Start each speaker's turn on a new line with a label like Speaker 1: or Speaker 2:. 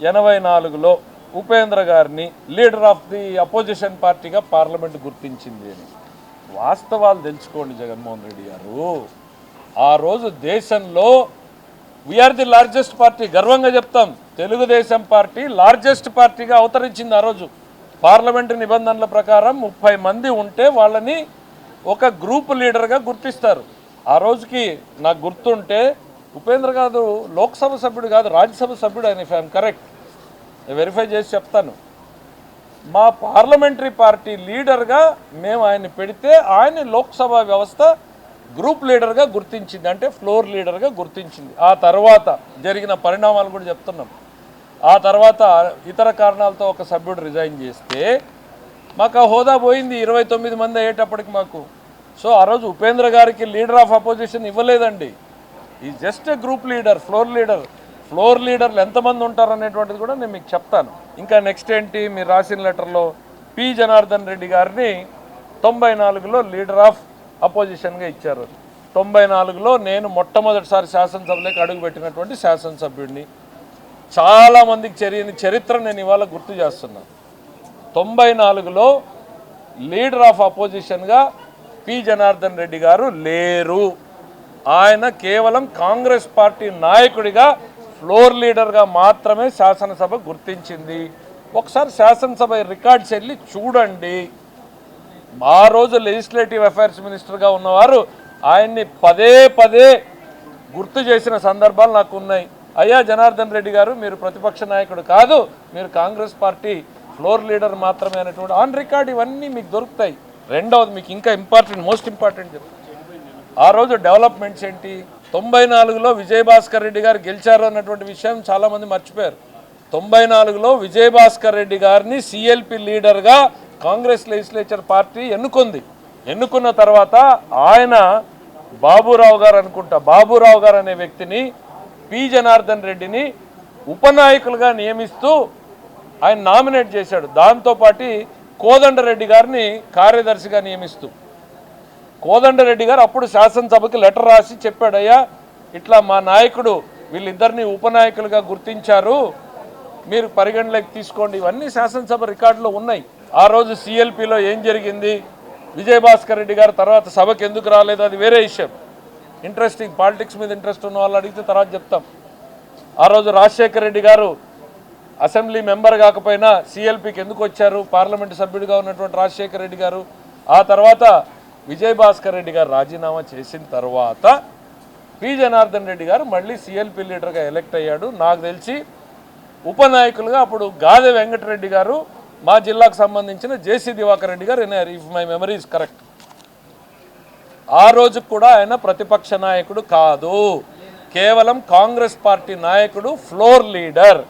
Speaker 1: ఎనభై నాలుగులో ఉపేంద్ర గారిని లీడర్ ఆఫ్ ది అపోజిషన్ పార్టీగా పార్లమెంట్ గుర్తించింది అని. వాస్తవాలు తెలుసుకోండి జగన్మోహన్ రెడ్డి గారు. ఆ రోజు దేశంలో వీఆర్ ది లార్జెస్ట్ పార్టీ గర్వంగా చెప్తాం. తెలుగుదేశం పార్టీ లార్జెస్ట్ పార్టీగా అవతరించింది ఆ రోజు. పార్లమెంటు నిబంధనల ప్రకారం ముప్పై మంది ఉంటే వాళ్ళని ఒక గ్రూప్ లీడర్గా గుర్తిస్తారు. ఆ రోజుకి నాకు గుర్తుంటే ఉపేంద్ర కాదు లోక్సభ సభ్యుడు కాదు రాజ్యసభ సభ్యుడు ఆయన ఇఫ్ ఐఎమ్ కరెక్ట్ వెరిఫై చేసి చెప్తాను. మా పార్లమెంటరీ పార్టీ లీడర్గా మేము ఆయన్ని పెడితే ఆయన లోక్సభ వ్యవస్థ గ్రూప్ లీడర్గా గుర్తించింది అంటే ఫ్లోర్ లీడర్గా గుర్తించింది. ఆ తర్వాత జరిగిన పరిణామాలు కూడా చెప్తున్నాం. ఆ తర్వాత ఇతర కారణాలతో ఒక సభ్యుడు రిజైన్ చేస్తే మాకు ఆ హోదా పోయింది ఇరవై తొమ్మిది మంది అయ్యేటప్పటికి మాకు. సో ఆ రోజు ఉపేంద్ర గారికి లీడర్ ఆఫ్ అపోజిషన్ ఇవ్వలేదండి. ఈ just group leader floor leader floor లీడర్లు ఎంతమంది ఉంటారు అనేటువంటిది కూడా నేను మీకు చెప్తాను. ఇంకా నెక్స్ట్ ఏంటి? మీరు రాసిన లెటర్లో పి జనార్దన్ రెడ్డి గారిని తొంభై నాలుగులో లీడర్ ఆఫ్ అపోజిషన్గా ఇచ్చారు. తొంభై నాలుగులో నేను మొట్టమొదటిసారి శాసనసభలోకి అడుగుపెట్టినటువంటి శాసనసభ్యుడిని. చాలామందికి చర్యని చరిత్ర నేను ఇవాళ గుర్తు చేస్తున్నాను తొంభై నాలుగులో లీడర్ ఆఫ్ అపోజిషన్గా పి జనార్దన్ రెడ్డి గారు లేరు. ఆయన కేవలం కాంగ్రెస్ పార్టీ నాయకుడిగా ఫ్లోర్ లీడర్గా మాత్రమే శాసనసభ గుర్తించింది. ఒకసారి శాసనసభ రికార్డ్స్ వెళ్ళి చూడండి. ఆ రోజు లెజిస్లేటివ్ అఫైర్స్ మినిస్టర్గా ఉన్నవారు ఆయన్ని పదే పదే గుర్తు చేసిన సందర్భాలు నాకు ఉన్నాయి అయ్యా జనార్దన్ రెడ్డి గారు మీరు ప్రతిపక్ష నాయకుడు కాదు మీరు కాంగ్రెస్ పార్టీ ఫ్లోర్ లీడర్ మాత్రమే అనేటువంటి ఆన్ రికార్డ్ ఇవన్నీ మీకు దొరుకుతాయి. రెండవది మీకు ఇంకా ఇంపార్టెంట్ మోస్ట్ ఇంపార్టెంట్ చెప్తాను ఆ రోజు డెవలప్మెంట్స్ ఏంటి? తొంభై నాలుగులో విజయభాస్కర్ రెడ్డి గారు గెలిచారు అన్నటువంటి విషయం చాలామంది మర్చిపోయారు. తొంభై నాలుగులో విజయభాస్కర్ రెడ్డి గారిని సిఎల్పి లీడర్గా కాంగ్రెస్ లెజిస్లేచర్ పార్టీ ఎన్నుకుంది. ఎన్నుకున్న తర్వాత ఆయన బాబురావు గారు అనుకుంటా బాబురావు గారు అనే వ్యక్తిని పి జనార్దన్ రెడ్డిని ఉపనాయకులుగా నియమిస్తూ ఆయన నామినేట్ చేశాడు. దాంతోపాటి కోదండరెడ్డి గారిని కార్యదర్శిగా నియమిస్తూ. కోదండరెడ్డి గారు అప్పుడు శాసనసభకి లెటర్ రాసి చెప్పాడయ్యా ఇట్లా మా నాయకుడు వీళ్ళిద్దరిని ఉపనాయకులుగా గుర్తించారు మీరు పరిగణలోకి తీసుకోండి. ఇవన్నీ శాసనసభ రికార్డులో ఉన్నాయి. ఆ రోజు సిఎల్పిలో ఏం జరిగింది? విజయభాస్కర్ రెడ్డి గారు తర్వాత సభకు ఎందుకు రాలేదు? అది వేరే విషయం. ఇంట్రెస్టింగ్ పాలిటిక్స్ మీద ఇంట్రెస్ట్ ఉన్న వాళ్ళు అడిగితే తర్వాత చెప్తాం. ఆ రోజు రాజశేఖర రెడ్డి గారు అసెంబ్లీ మెంబర్ కాకపోయినా సిఎల్పికి ఎందుకు వచ్చారు? పార్లమెంటు సభ్యుడిగా ఉన్నటువంటి రాజశేఖర రెడ్డి గారు. ఆ తర్వాత విజయభాస్కర్ రెడ్డి గారు రాజీనామా చేసిన తర్వాత పి. జనార్దన్ రెడ్డి గారు మళ్ళీ సిఎల్పి లీడర్గా ఎలక్ట్ అయ్యాడు. నాకు తెలిసి ఉపనాయకులుగా అప్పుడు గాదె వెంకటరెడ్డి గారు మా జిల్లాకు సంబంధించిన జేసీ దివాకర్ రెడ్డి గారు if my memory is correct ఆ రోజు కూడా ఆయన ప్రతిపక్ష నాయకుడు కాదు. కేవలం కాంగ్రెస్ పార్టీ నాయకుడు ఫ్లోర్ లీడర్.